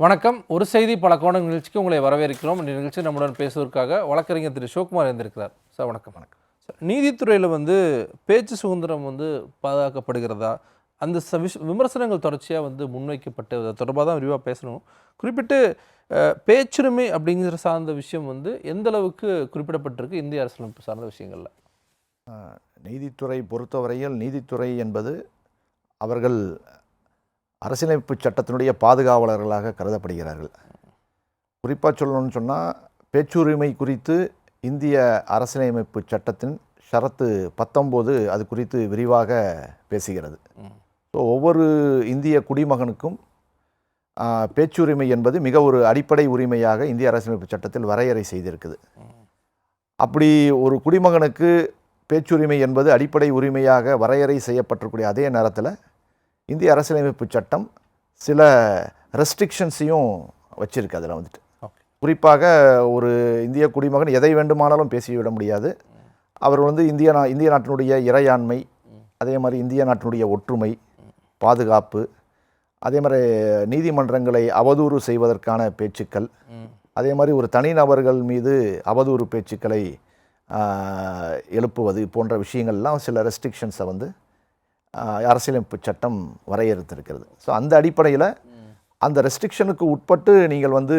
வணக்கம். ஒரு செய்தி பல கோணம் நிகழ்ச்சிக்கு உங்களை வரவேற்கிறோம். இந்த நிகழ்ச்சி நம்முடன் பேசுவதற்காக வழக்கறிஞர் திரு சிவகுமார் இருந்திருக்கிறார் சார் வணக்கம். வணக்கம். சார் நீதித்துறையில் வந்து பேச்சு சுதந்திரம் வந்து பாதுகாக்கப்படுகிறதா? அந்த ச- விஷ- விமர்சனங்கள் தொடர்ச்சியாக வந்து முன்வைக்கப்பட்டு அது தொடர்பாக தான் விரிவாக பேசணும். குறிப்பிட்டு பேச்சுரிமை அப்படிங்கிற சார்ந்த விஷயம் வந்து எந்த அளவுக்கு குறிப்பிடப்பட்டிருக்கு இந்திய அரசியலமைப்பு சார்ந்த விஷயங்கள்ல? நீதித்துறை பொறுத்தவரையில் நீதித்துறை என்பது அவர்கள் அரசியலமைப்பு சட்டத்தினுடைய பாதுகாவலர்களாக கருதப்படுகிறார்கள். குறிப்பாக சொல்லணும்னு சொன்னால் பேச்சுரிமை குறித்து இந்திய அரசியலமைப்பு சட்டத்தின் ஷரத்து பத்தொம்போது அது குறித்து விரிவாக பேசுகிறது. ஸோ ஒவ்வொரு இந்திய குடிமகனுக்கும் பேச்சுரிமை என்பது மிக ஒரு அடிப்படை உரிமையாக இந்திய அரசியலமைப்பு சட்டத்தில் வரையறை செய்திருக்குது. அப்படி ஒரு குடிமகனுக்கு பேச்சுரிமை என்பது அடிப்படை உரிமையாக வரையறை செய்யப்பட்டிருக்கூடிய அதே நேரத்தில் இந்திய அரசியலமைப்பு சட்டம் சில ரெஸ்ட்ரிக்ஷன்ஸையும் வச்சிருக்கு அதில் வந்துட்டு. குறிப்பாக ஒரு இந்திய குடிமகன் எதை வேண்டுமானாலும் பேசிவிட முடியாது. அவர் வந்து இந்திய நா இந்திய நாட்டினுடைய இறையாண்மை அதே மாதிரி இந்திய நாட்டினுடைய ஒற்றுமை பாதுகாப்பு அதே மாதிரி நீதிமன்றங்களை அவதூறு செய்வதற்கான பேச்சுக்கள் அதே மாதிரி ஒரு தனிநபர்கள் மீது அவதூறு பேச்சுக்களை எழுப்புவது போன்ற விஷயங்கள்லாம் சில ரெஸ்ட்ரிக்ஷன்ஸை வந்து அரசியலமைப்பு சட்டம் வரையறுத்திருக்கிறது. ஸோ அந்த அடிப்படையில் அந்த ரெஸ்ட்ரிக்ஷனுக்கு உட்பட்டு நீங்கள் வந்து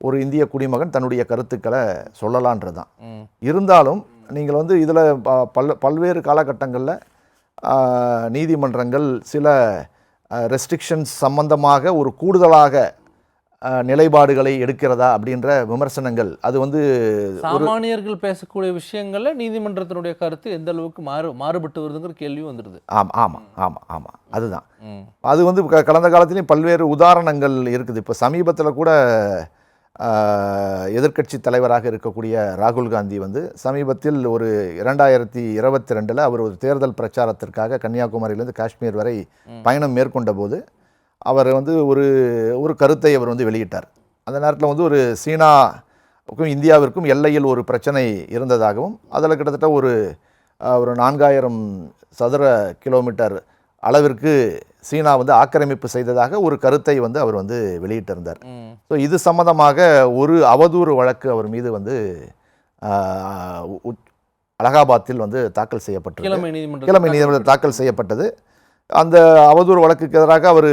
ஒரு இந்திய குடிமகன் தன்னுடைய கருத்துக்களை சொல்லலான்றது தான் இருந்தாலும் நீங்கள் வந்து இதில் பல் பல்வேறு காலகட்டங்களில் நீதிமன்றங்கள் சில ரெஸ்ட்ரிக்ஷன்ஸ் சம்பந்தமாக ஒரு கூடுதலாக நிலைப்பாடுகளை எடுக்கிறதா அப்படின்ற விமர்சனங்கள். அது வந்து சாமானியர்கள் பேசக்கூடிய விஷயங்கள்ல நீதிமன்றத்தினுடைய கருத்து எந்த அளவுக்கு மாறு மாறுபட்டு வருதுங்கிற கேள்வியும் வந்துடுது ஆமாம் ஆமாம் ஆமாம் ஆமாம் அதுதான். அது வந்து கடந்த காலத்துலேயும் பல்வேறு உதாரணங்கள் இருக்குது. இப்போ சமீபத்தில் கூட எதிர்க்கட்சி தலைவராக இருக்கக்கூடிய ராகுல் காந்தி வந்து சமீபத்தில் ஒரு இரண்டாயிரத்தி இருபத்தி ரெண்டில் அவர் ஒரு தேர்தல் பிரச்சாரத்திற்காக கன்னியாகுமரியிலேருந்து காஷ்மீர் வரை பயணம் மேற்கொண்ட போது அவர் வந்து ஒரு ஒரு கருத்தை அவர் வந்து வெளியிட்டார். அந்த நேரத்தில் வந்து ஒரு சீனாவுக்கும் இந்தியாவிற்கும் எல்லையில் ஒரு பிரச்சனை இருந்ததாகவும் அதில் கிட்டத்தட்ட ஒரு ஒரு நான்காயிரம் சதுர கிலோமீட்டர் அளவிற்கு சீனா வந்து ஆக்கிரமிப்பு செய்ததாக ஒரு கருத்தை வந்து அவர் வந்து வெளியிட்டிருந்தார். ஸோ இது சம்பந்தமாக ஒரு அவதூறு வழக்கு அவர் மீது வந்து அலகாபாத்தில் வந்து தாக்கல் செய்யப்பட்டது கிழமை நீதிமன்றம் தாக்கல் செய்யப்பட்டது. அந்த அவதூறு வழக்குக்கு எதிராக அவர்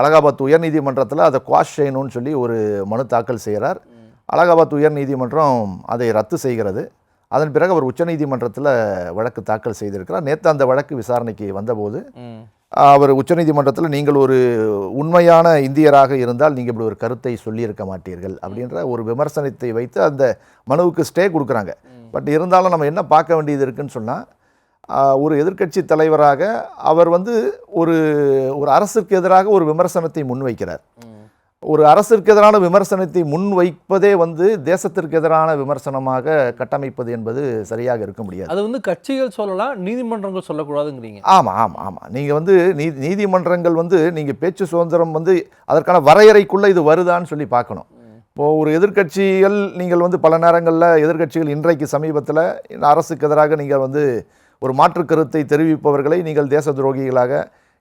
அலகாபாத் உயர்நீதிமன்றத்தில் அதை குவாஷ் செய்யணும்னு சொல்லி ஒரு மனு தாக்கல் செய்கிறார் அலகாபாத் உயர்நீதிமன்றம் அதை ரத்து செய்கிறது. அதன் பிறகு அவர் உச்சநீதிமன்றத்தில் வழக்கு தாக்கல் செய்திருக்கிறார். நேற்று அந்த வழக்கு விசாரணைக்கு வந்தபோது அவர் உச்சநீதிமன்றத்தில் நீங்கள் ஒரு உண்மையான இந்தியராக இருந்தால் நீங்கள் இப்படி ஒரு கருத்தை சொல்லியிருக்க மாட்டீர்கள் அப்படின்ற ஒரு விமர்சனத்தை வைத்து அந்த மனுவுக்கு ஸ்டே கொடுக்குறாங்க. பட் இருந்தாலும் நம்ம என்ன பார்க்க வேண்டியது இருக்குன்னு சொன்னால் ஒரு எதிர்க்கட்சி தலைவராக அவர் வந்து ஒரு ஒரு அரசுக்கு எதிராக ஒரு விமர்சனத்தை முன்வைக்கிறார். ஒரு அரசிற்கு எதிரான விமர்சனத்தை முன்வைப்பதே வந்து தேசத்திற்கு எதிரான விமர்சனமாக கட்டமைப்பது என்பது சரியாக இருக்க முடியாது. அது வந்து கட்சிகள் சொல்லலாம் நீதிமன்றங்கள் சொல்லக்கூடாதுங்கிறீங்க. ஆமாம் ஆமாம் ஆமாம் நீங்கள் வந்து நீதி நீதிமன்றங்கள் வந்து நீங்கள் பேச்சு சுதந்திரம் வந்து அதற்கான வரையறைக்குள்ளே இது வருதான்னு சொல்லி பார்க்கணும். இப்போது ஒரு எதிர்க்கட்சிகள் நீங்கள் வந்து பல நேரங்களில் எதிர்க்கட்சிகள் இன்றைக்கு சமீபத்தில் அரசுக்கு எதிராக நீங்கள் வந்து ஒரு மாற்று கருத்தை தெரிவிப்பவர்களை நீங்கள் தேச துரோகிகளாக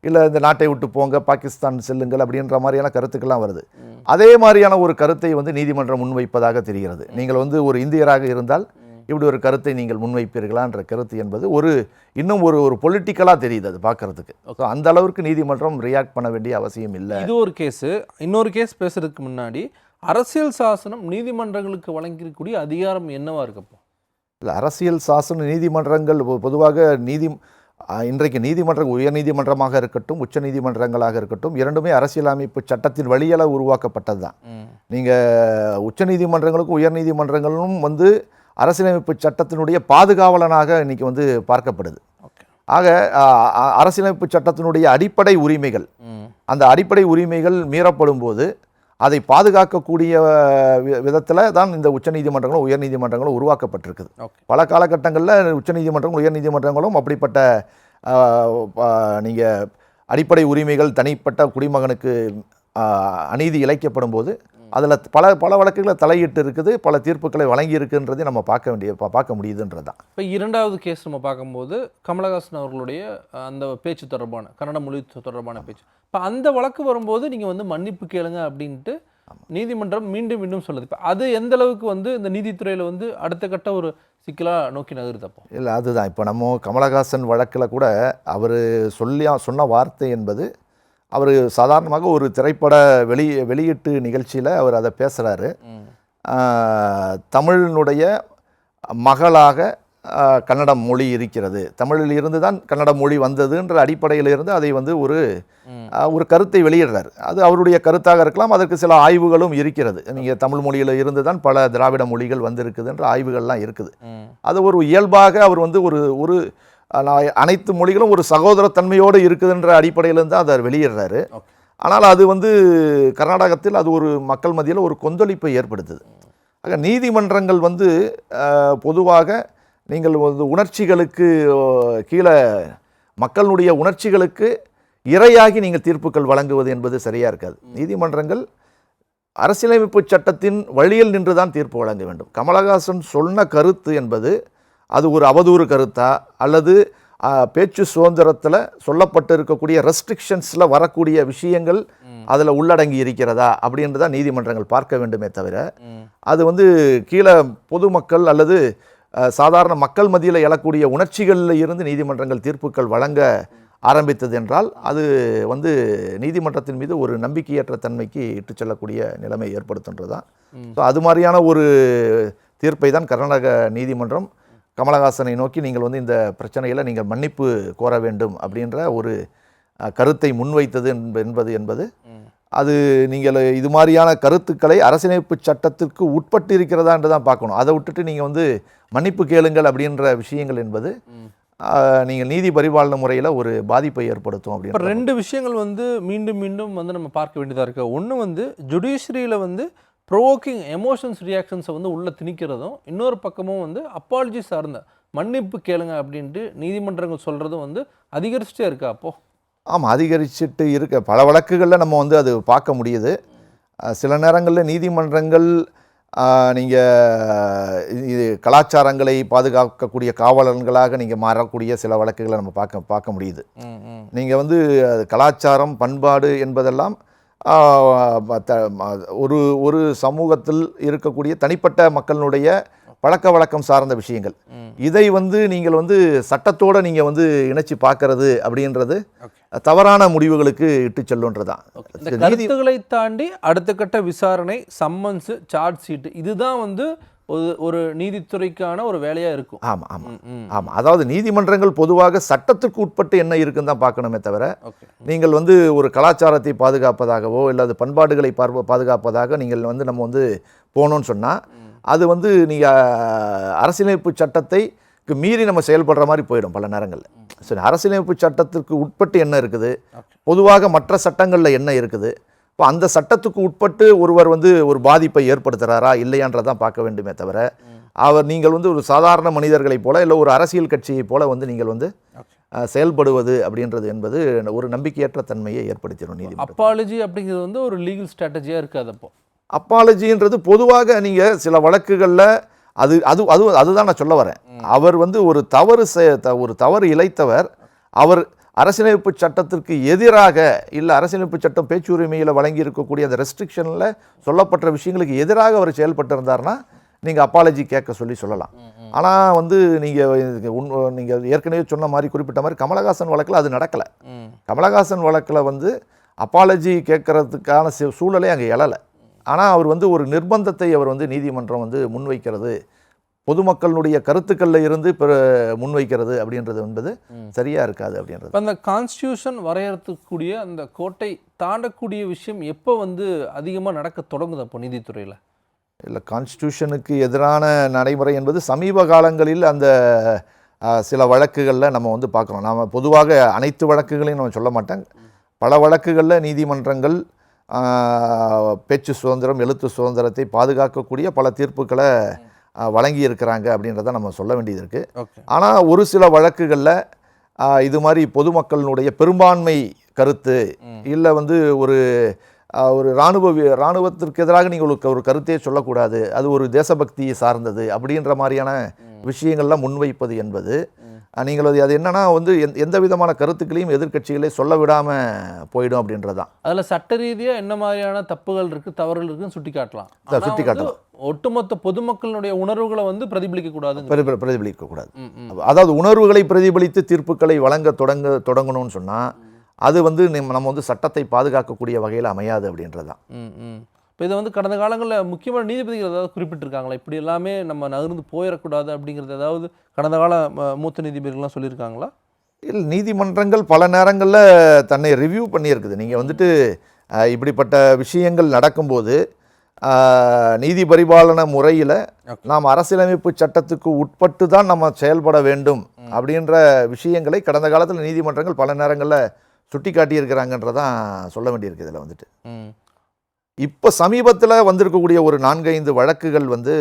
இல்லை இந்த நாட்டை விட்டு போங்க பாகிஸ்தான் செல்லுங்கள் அப்படின்ற மாதிரியான கருத்துக்கெல்லாம் வருது. அதே மாதிரியான ஒரு கருத்தை வந்து நீதிமன்றம் முன்வைப்பதாக தெரிகிறது. நீங்கள் வந்து ஒரு இந்தியராக இருந்தால் இப்படி ஒரு கருத்தை நீங்கள் முன்வைப்பீர்களான்ற கருத்து என்பது ஒரு இன்னும் ஒரு ஒரு பொலிட்டிக்கலாக தெரியுது அது பார்க்கறதுக்கு. ஸோ அந்த அளவுக்கு நீதிமன்றம் ரியாக்ட் பண்ண வேண்டிய அவசியம் இல்லை. இது ஒரு கேஸு இன்னொரு கேஸ் பேசுறதுக்கு முன்னாடி அரசியல் சாசனம் நீதிமன்றங்களுக்கு வழங்கியிருக்கக்கூடிய அதிகாரம் என்னவா இருக்கப்போ? இல்லை அரசியல் சாசன நீதிமன்றங்கள் பொதுவாக நீதி இன்றைக்கு நீதிமன்றம் உயர் நீதிமன்றமாக இருக்கட்டும் உச்ச நீதிமன்றங்களாக இருக்கட்டும் இரண்டுமே அரசியலமைப்பு சட்டத்தின் வழியால் உருவாக்கப்பட்டது தான். நீங்கள் உச்ச நீதிமன்றங்களுக்கும் உயர் நீதிமன்றங்களும் வந்து அரசியலமைப்பு சட்டத்தினுடைய பாதுகாவலனாக இன்னைக்கு வந்து பார்க்கப்படுது. ஆக அரசியலமைப்பு சட்டத்தினுடைய அடிப்படை உரிமைகள் அந்த அடிப்படை உரிமைகள் மீறப்படும் போது அதை பாதுகாக்கக்கூடிய விதத்தில் தான் இந்த உச்சநீதிமன்றங்களும் உயர்நீதிமன்றங்களும் உருவாக்கப்பட்டிருக்குது. பல காலகட்டங்களில் உச்சநீதிமன்றங்களும் உயர்நீதிமன்றங்களும் அப்படிப்பட்ட நீங்கள் அடிப்படை உரிமைகள் தனிப்பட்ட குடிமகனுக்கு அநீதி இழைக்கப்படும் போது அதில் பல பல வழக்குகளை தலையிட்டு இருக்குது பல தீர்ப்புகளை வழங்கி இருக்குன்றதை நம்ம பார்க்க வேண்டிய பார்க்க முடியுதுன்றது தான் இப்போ இரண்டாவது கேஸ் நம்ம பார்க்கும்போது கமலஹாசன் அவர்களுடைய அந்த பேச்சு தொடர்பான கன்னட மொழி தொடர்பான பேச்சு. இப்போ அந்த வழக்கு வரும்போது நீங்கள் வந்து மன்னிப்பு கேளுங்க அப்படின்ட்டு நீதிமன்றம் மீண்டும் மீண்டும் சொல்லுது. இப்போ அது எந்த அளவுக்கு வந்து இந்த நீதித்துறையில் வந்து அடுத்த கட்ட ஒரு சிக்கலாக நோக்கி நகருது அப்போ? இல்லை அதுதான். இப்போ நம்ம கமலஹாசன் வழக்கில் கூட அவர் சொல்லி சொன்ன வார்த்தை என்பது அவர் சாதாரணமாக ஒரு திரைப்பட வெளி வெளியீட்டு நிகழ்ச்சியில் அவர் அதை பேசுகிறாரு தமிழினுடைய மகளாக கன்னட மொழி இருக்கிறது. தமிழில் இருந்து தான் கன்னட மொழி வந்ததுன்ற அடிப்படையில் இருந்து அதை வந்து ஒரு ஒரு கருத்தை வெளியிடுறார். அது அவருடைய கருத்தாக இருக்கலாம் அதற்கு சில ஆய்வுகளும் இருக்கிறது. நீங்கள் தமிழ் மொழியில் இருந்து தான் பல திராவிட மொழிகள் வந்திருக்குதுன்ற ஆய்வுகள்லாம் இருக்குது. அது ஒரு இயல்பாக அவர் வந்து ஒரு ஒரு அனைத்து மொழிகளும் ஒரு சகோதரத்தன்மையோடு இருக்குதுன்ற அடிப்படையிலேருந்து தான் அதை வெளியிடுறாரு. ஆனால் அது வந்து கர்நாடகத்தில் அது ஒரு மக்கள் மத்தியில் ஒரு கொந்தளிப்பை ஏற்படுத்துது. ஆக நீதிமன்றங்கள் வந்து பொதுவாக நீங்கள் வந்து உணர்ச்சிகளுக்கு கீழே மக்களுடைய உணர்ச்சிகளுக்கு இரையாகி நீங்கள் தீர்ப்புகள் வழங்குவது என்பது சரியாக இருக்காது. நீதிமன்றங்கள் அரசியலமைப்பு சட்டத்தின் வழியில் நின்று தான் தீர்ப்பு வழங்க வேண்டும். கமலஹாசன் சொன்ன கருத்து என்பது அது ஒரு அவதூறு கருத்தா? அல்லது பேச்சு சுதந்திரத்தில் சொல்லப்பட்டு இருக்கக்கூடிய ரெஸ்ட்ரிக்ஷன்ஸில் வரக்கூடிய விஷயங்கள் அதில் உள்ளடங்கி இருக்கிறதா? அப்படின்றத நீதிமன்றங்கள் பார்க்க வேண்டுமே தவிர அது வந்து கீழே பொதுமக்கள் அல்லது சாதாரண மக்கள் மத்தியில் எழக்கூடிய உணர்ச்சிகளில் இருந்து நீதிமன்றங்கள் தீர்ப்புகள் வழங்க ஆரம்பித்தது என்றால் அது வந்து நீதிமன்றத்தின் மீது ஒரு நம்பிக்கையற்ற தன்மைக்கு இட்டுச் செல்லக்கூடிய நிலைமை ஏற்படுத்துன்றது தான் ஸோ அது மாதிரியான ஒரு தீர்ப்பை தான் கர்நாடக நீதிமன்றம் கமலஹாசனை நோக்கி நீங்கள் வந்து இந்த பிரச்சனையில் நீங்கள் மன்னிப்பு கோர வேண்டும் அப்படின்ற ஒரு கருத்தை முன்வைத்தது என்ப- என்பது என்பது அது நீங்கள் இது மாதிரியான கருத்துக்களை அரசியலமைப்பு சட்டத்திற்கு உட்பட்டு இருக்கிறதா என்று தான் பார்க்கணும். அதை விட்டுட்டு நீங்கள் வந்து மன்னிப்பு கேளுங்கள் அப்படின்ற விஷயங்கள் என்பது நீங்கள் நீதி பரிபாலன முறையில் ஒரு பாதிப்பை ஏற்படுத்தும் அப்படின்னு ரெண்டு விஷயங்கள் வந்து மீண்டும் மீண்டும் வந்து நம்ம பார்க்க வேண்டியதாக இருக்கு. ஒன்று வந்து ஜுடிஷியரியில் வந்து ப்ரோவோக்கிங் எமோஷன்ஸ் ரியாக்ஷன்ஸை வந்து உள்ள திணிக்கிறதும் இன்னொரு பக்கமும் வந்து அப்பாலஜி சார்ந்த மன்னிப்பு கேளுங்க அப்படின்ட்டு நீதிமன்றங்கள் சொல்கிறதும் வந்து அதிகரிச்சுட்டே இருக்கா அப்போ? ஆமாம் அதிகரிச்சுட்டு இருக்க. பல வழக்குகளில் நம்ம வந்து அது பார்க்க முடியுது. சில நேரங்களில் நீதிமன்றங்கள் நீங்கள் இது கலாச்சாரங்களை பாதுகாக்கக்கூடிய காவலர்களாக நீங்கள் மாறக்கூடிய சில வழக்குகளை நம்ம பார்க்க பார்க்க முடியுது. நீங்கள் வந்து அது கலாச்சாரம் பண்பாடு என்பதெல்லாம் ஒரு ஒரு சமூகத்தில் இருக்கக்கூடிய தனிப்பட்ட மக்களினுடைய பழக்க வழக்கம் சார்ந்த விஷயங்கள். இதை வந்து நீங்கள் வந்து சட்டத்தோடு நீங்கள் வந்து இணைச்சி பார்க்கறது அப்படின்றது. தவறான முடிவுகளுக்கு இட்டு செல்லுன்றதான் கருத்துக்களை தாண்டி அடுத்த கட்ட விசாரணை சம்மன்ஸு சார்ஜ் ஷீட்டு இதுதான் வந்து ஒரு ஒரு நீதித்துறைக்கான ஒரு வேலையாக இருக்கும். ஆமாம் ஆமாம் ஆமாம் அதாவது நீதிமன்றங்கள் பொதுவாக சட்டத்துக்கு உட்பட்டு என்ன இருக்குன்னு தான் பார்க்கணுமே தவிர நீங்கள் வந்து ஒரு கலாச்சாரத்தை பாதுகாப்பதாகவோ இல்லது பண்பாடுகளை பார்வ பாதுகாப்பதாக நீங்கள் வந்து நம்ம வந்து போகணும்னு சொன்னால் அது வந்து நீங்கள் அரசியலமைப்பு சட்டத்தை மீறி நம்ம செயல்படுற மாதிரி போயிடும் பல நேரங்களில். சரி அரசியலமைப்பு சட்டத்திற்கு உட்பட்டு என்ன இருக்குது. பொதுவாக மற்ற சட்டங்களில் என்ன இருக்குது? இப்போ அந்த சட்டத்துக்கு உட்பட்டு ஒருவர் வந்து ஒரு பாதிப்பை ஏற்படுத்துகிறாரா இல்லையான்றதான் பார்க்க வேண்டுமே தவிர அவர் நீங்கள் வந்து ஒரு சாதாரண மனிதர்களைப் போல இல்லை ஒரு அரசியல் கட்சியைப் போல வந்து நீங்கள் வந்து செயல்படுவது அப்படின்றது என்பது ஒரு நம்பிக்கையற்ற தன்மையை ஏற்படுத்திடும் நீதிமன்றம். அப்பாலஜி அப்படிங்கிறது வந்து ஒரு லீகல் ஸ்ட்ராட்டஜியாக இருக்காது அப்போ. அப்பாலஜின்றது பொதுவாக நீங்கள் சில வழக்குகளில் அது அது அது அதுதான் நான் சொல்ல வரேன். அவர் வந்து ஒரு தவறு ஒரு தவறு இழைத்தவர் அவர் அரசியலமைப்பு சட்டத்திற்கு எதிராக இல்லை அரசியலமைப்பு சட்டம் பேச்சுரிமையில் வழங்கி இருக்கக்கூடிய அந்த ரெஸ்ட்ரிக்ஷனில் சொல்லப்பட்ட விஷயங்களுக்கு எதிராக அவர் செயல்பட்டிருந்தார்னா நீங்கள் அப்பாலஜி கேட்க சொல்லி சொல்லலாம். ஆனால் வந்து நீங்கள் உன் நீங்கள் ஏற்கனவே சொன்ன மாதிரி குறிப்பிட்ட மாதிரி கமலஹாசன் வழக்கில் அது நடக்கலை. கமலஹாசன் வழக்கில் வந்து அப்பாலஜி கேட்கறதுக்கான சூழலே அங்கே எழலை. ஆனால் அவர் வந்து ஒரு நிர்பந்தத்தை அவர் வந்து நீதிமன்றம் வந்து முன்வைக்கிறது. பொதுமக்களுடைய கருத்துக்களில் இருந்து பிற முன்வைக்கிறது அப்படின்றது என்பது சரியாக இருக்காது அப்படின்றது. அந்த கான்ஸ்டியூஷன் வரையறுக்கக்கூடிய அந்த கோட்டை தாண்டக்கூடிய விஷயம் எப்போ வந்து அதிகமாக நடக்க தொடங்குது அப்போ நீதித்துறையில்? இல்லை கான்ஸ்டியூஷனுக்கு எதிரான நடைமுறை என்பது சமீப காலங்களில் அந்த சில வழக்குகளில் நம்ம வந்து பார்க்குறோம். நாம் பொதுவாக அனைத்து வழக்குகளையும் நம்ம சொல்ல மாட்டேன். பல வழக்குகளில் நீதிமன்றங்கள் பேச்சு சுதந்திரம் எழுத்து சுதந்திரத்தை பாதுகாக்கக்கூடிய பல தீர்ப்புகளை வழங்கி இருக்கிறாங்க அப்படின்றத நம்ம சொல்ல வேண்டியது இருக்குது ஆனால் ஒரு சில வழக்குகளில் இது மாதிரி பொதுமக்களினுடைய பெரும்பான்மை கருத்து இல்லை வந்து ஒரு ஒரு இராணுவ இராணுவத்திற்கு எதிராக நீங்கள் ஒரு க- ஒரு கருத்தையே சொல்லக்கூடாது. அது ஒரு தேசபக்தியை சார்ந்தது அப்படின்ற மாதிரியான விஷயங்கள்லாம் முன்வைப்பது என்பது நீங்கள் அது அது என்னன்னா வந்து எந்த- எந்த விதமான கருத்துக்களையும் எதிர்க்கட்சிகளே சொல்ல விடாமல் போயிடும் அப்படின்றதான் அதுல சட்ட ரீதியா என்ன மாதிரியான தப்புகள் இருக்கு தவறுகள் இருக்குன்னு சுட்டி காட்டலாம் சுட்டி காட்டலாம். ஒட்டுமொத்த பொதுமக்களுடைய உணர்வுகளை வந்து பிரதிபலிக்க கூடாது. பிரதி பிரதிபலிக்கக்கூடாது அதாவது உணர்வுகளை பிரதிபலித்து தீர்ப்புகளை வழங்க தொடங்க தொடங்கணும்னு சொன்னால் அது வந்து நம்ம வந்து சட்டத்தை பாதுகாக்கக்கூடிய வகையில் அமையாது அப்படின்றது தான் இப்போ இதை வந்து கடந்த காலங்களில் முக்கியமான நீதிபதிகள் ஏதாவது குறிப்பிட்டிருக்காங்களா? இப்படி எல்லாமே நம்ம நகர்ந்து போயிடக்கூடாது அப்படிங்கிறது ஏதாவது கடந்த கால மூத்த நீதிபதிகள்லாம் சொல்லியிருக்காங்களா? இல்லை நீதிமன்றங்கள் பல நேரங்களில் தன்னை ரிவ்யூ பண்ணியிருக்குது. நீங்கள் வந்துட்டு இப்படிப்பட்ட விஷயங்கள் நடக்கும்போது நீதி பரிபாலன முறையில் நாம் அரசியலமைப்பு சட்டத்துக்கு உட்பட்டு தான் நம்ம செயல்பட வேண்டும் அப்படின்ற விஷயங்களை கடந்த காலத்தில் நீதிமன்றங்கள் பல நேரங்களில் சுட்டி காட்டியிருக்கிறாங்கன்றதான் சொல்ல வேண்டியிருக்கு இதில் வந்துட்டு. இப்போ சமீபத்தில் வந்திருக்கக்கூடிய ஒரு நான்கைந்து வழக்குகள் வந்து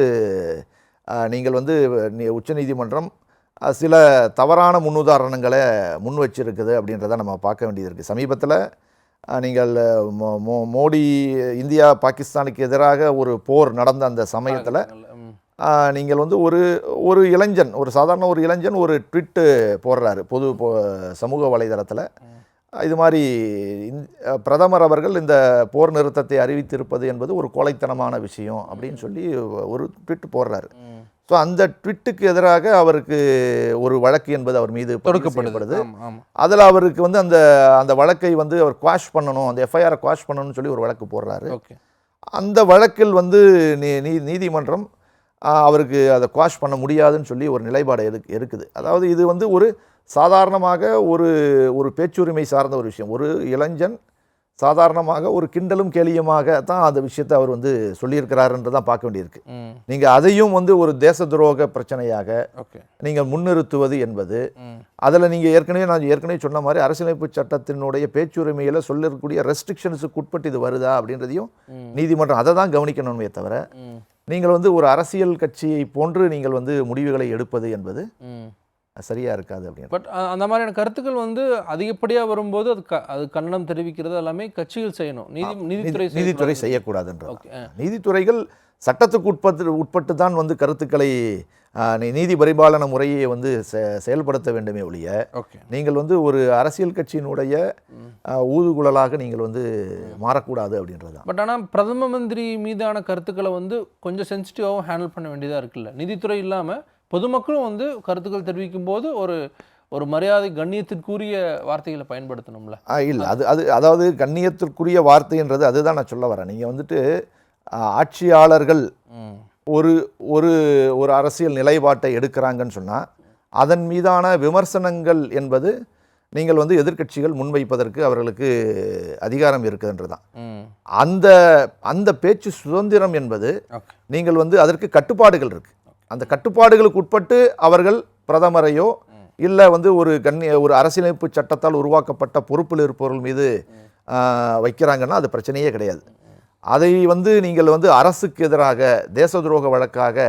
நீங்கள் வந்து நீ- உச்சநீதிமன்றம் சில தவறான முன்னுதாரணங்களை முன் வச்சிருக்குது அப்படின்றத நம்ம பார்க்க வேண்டியது இருக்குது சமீபத்தில் நீங்கள் மோ- மோ- மோடி இந்தியா பாகிஸ்தானுக்கு எதிராக ஒரு போர் நடந்த அந்த சமயத்தில் நீங்கள் வந்து ஒரு ஒரு இளைஞன் ஒரு சாதாரண ஒரு இளைஞன் ஒரு ட்விட்டு போடுறாரு. பொது பொ- சமூக வலைதளத்தில். இது மாதிரி பிரதமர் அவர்கள் இந்த போர் நிறுத்தத்தை அறிவித்திருப்பது என்பது ஒரு கோழைத்தனமான விஷயம் அப்படின்னு சொல்லி ஒரு ட்விட் போடுறாரு. ஸோ அந்த ட்விட்டுக்கு எதிராக அவருக்கு ஒரு வழக்கு என்பது அவர் மீது ஆமா அதில் அவருக்கு வந்து அந்த அந்த வழக்கை வந்து அவர் குவாஷ் பண்ணணும் அந்த எஃப்ஐஆரை குவாஷ் பண்ணணும்னு சொல்லி ஒரு வழக்கு போடுறாரு. ஓகே. அந்த வழக்கில் வந்து நீ நீதிமன்றம் அவருக்கு அதை குவாஷ் பண்ண முடியாதுன்னு சொல்லி ஒரு நிலைப்பாடு இருக்குது. அதாவது இது வந்து ஒரு சாதாரணமாக ஒரு ஒரு பேச்சுரிமை சார்ந்த ஒரு விஷயம். ஒரு இளைஞன் சாதாரணமாக ஒரு கிண்டலும் கேலியுமாக தான் அந்த விஷயத்தை அவர் வந்து சொல்லியிருக்கிறாருன்று தான் பார்க்க வேண்டியிருக்கு. நீங்கள் அதையும் வந்து ஒரு தேச துரோக பிரச்சனையாக நீங்கள் முன்னிறுத்துவது என்பது அதில் நீங்கள் ஏற்கனவே நான் ஏற்கனவே சொன்ன மாதிரி அரசியலமைப்பு சட்டத்தினுடைய பேச்சுரிமையில் சொல்லக்கூடிய ரெஸ்ட்ரிக்ஷன்ஸுக்கு உட்பட்டு இது வருதா அப்படின்றதையும். நீதிமன்றம் அதை தான் கவனிக்கணுமே தவிர நீங்கள் வந்து ஒரு அரசியல் கட்சியை போன்று நீங்கள் வந்து முடிவுகளை எடுப்பது என்பது சரியாக இருக்காது அப்படின்னு. பட் அந்த மாதிரியான கருத்துக்கள் வந்து அதிகப்படியாக வரும்போது அது க அது கண்டனம் தெரிவிக்கிறது எல்லாமே கட்சிகள் செய்யணும். நீதி நீதித்துறை நீதி- நீதித்துறை செய்யக்கூடாது. செய்யக்கூடாதுன்றது. ஓகே ஆ. நீதித்துறைகள் சட்டத்துக்கு உட்பட்டு உட்பட்டு தான் வந்து கருத்துக்களை நீதி பரிபாலன முறையை வந்து செயல்படுத்த வேண்டுமே ஒழிய ஓகே. நீங்கள் வந்து ஒரு அரசியல் கட்சியினுடைய ஊதுகுழலாக நீங்கள் வந்து மாறக்கூடாது அப்படின்றது பட் ஆனால் பிரதம மந்திரி மீதான கருத்துக்களை வந்து கொஞ்சம் சென்சிட்டிவாகவும் ஹேண்டில் பண்ண வேண்டியதாக இருக்குல்ல. நீதித்துறை இல்லாமல் பொதுமக்களும் வந்து கருத்துக்கள் தெரிவிக்கும் போது ஒரு ஒரு மரியாதை கண்ணியத்திற்குரிய வார்த்தைகளை பயன்படுத்தணும்ல? இல்லை. அது அது அதாவது கண்ணியத்திற்குரிய வார்த்தைன்றது அதுதான் நான் சொல்ல வரேன். நீங்கள் வந்துட்டு ஆ, ஆட்சியாளர்கள் ஒரு ஒரு ஒரு அரசியல் நிலைப்பாட்டை எடுக்கிறாங்கன்னு சொன்னால் அதன் மீதான விமர்சனங்கள் என்பது நீங்கள் வந்து எதிர்க்கட்சிகள் முன்வைப்பதற்கு அவர்களுக்கு அதிகாரம் இருக்குன்றது தான் அந்த அந்த பேச்சு சுதந்திரம் என்பது நீங்கள் வந்து அதற்கு கட்டுப்பாடுகள் இருக்கு. அந்த கட்டுப்பாடுகளுக்கு உட்பட்டு அவர்கள் பிரதமரையோ இல்லை வந்து ஒரு கண்ணிய ஒரு அரசியலமைப்பு சட்டத்தால் உருவாக்கப்பட்ட பொறுப்பில் இருப்பவர்கள் மீது வைக்கிறாங்கன்னா அது பிரச்சனையே கிடையாது. அதை வந்து நீங்கள் வந்து அரசுக்கு எதிராக தேச துரோக வழக்காக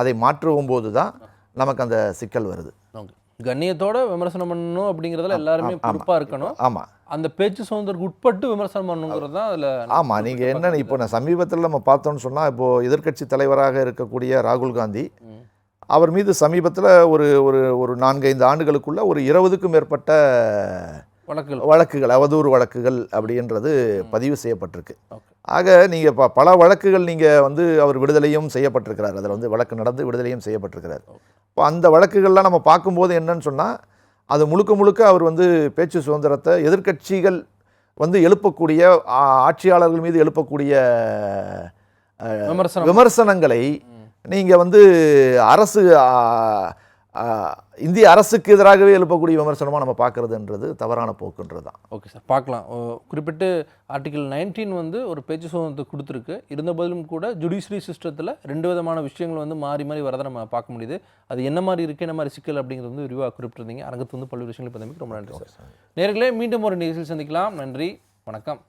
அதை மாற்றுவும் போது தான் நமக்கு அந்த சிக்கல் வருது. கண்ணியத்தோட விமர்சனம் பண்ணணும் அப்படிங்கிறதுல எல்லாருமே பொறுப்பாக இருக்கணும். ஆமாம் அந்த பேச்சு சுதந்திரத்துக்கு உட்பட்டு விமர்சனம் பண்ணணுங்கிறது தான் அதில் ஆமாம் நீங்கள் என்னென்ன இப்போ நான் சமீபத்தில் நம்ம பார்த்தோம்னு சொன்னால் இப்போது எதிர்க்கட்சி தலைவராக இருக்கக்கூடிய ராகுல் காந்தி அவர் மீது சமீபத்தில் ஒரு ஒரு ஒரு நான்கைந்து ஆண்டுகளுக்குள்ள ஒரு இருபதுக்கும் மேற்பட்ட வழக்குகள். வழக்குகள் அவதூறு வழக்குகள் அப்படின்றது பதிவு செய்யப்பட்டிருக்கு. ஆக நீங்கள் ப பல வழக்குகள் நீங்கள் வந்து அவர் விடுதலையும் செய்யப்பட்டிருக்கிறார். அதில் வந்து வழக்கு நடந்து விடுதலையும் செய்யப்பட்டிருக்கிறார். இப்போ அந்த வழக்குகள்லாம் நம்ம பார்க்கும்போது என்னன்னு சொன்னால் அது முழுக்க முழுக்க அவர் வந்து பேச்சு சுதந்திரத்தை எதிர்க்கட்சிகள் வந்து எழுப்பக்கூடிய ஆட்சியாளர்கள் மீது எழுப்பக்கூடிய விமர்சனங்களை நீங்கள் வந்து அரசு இந்திய அரசுக்கு எதிராகவே எழுப்பக்கூடிய விமர்சனமாக நம்ம பார்க்குறதுன்றது தவறான போக்குன்றது தான். ஓகே சார் பார்க்கலாம். குறிப்பிட்டு ஆர்டிகல் நைன்டீன் வந்து ஒரு பேச்சு சுதந்திரத்தை கொடுத்துருக்கு. இருந்த போதிலும் கூட ஜுடிஷியரி சிஸ்டத்தில் ரெண்டு விதமான விஷயங்கள் வந்து மாறி மாறி வரதை நம்ம பார்க்க முடியுது. அது என்ன மாதிரி இருக்குது என்ன மாதிரி சிக்கல் அப்படிங்கிறது வந்து விரிவாக குறிப்பிட்டிருந்தீங்க. அரங்கத்து வந்து பல்வேறு விஷயங்களை பற்றி ரொம்ப நன்றி சார். நேர்களே மீண்டும் ஒரு நிகழ்ச்சியில் சந்திக்கலாம். நன்றி வணக்கம்.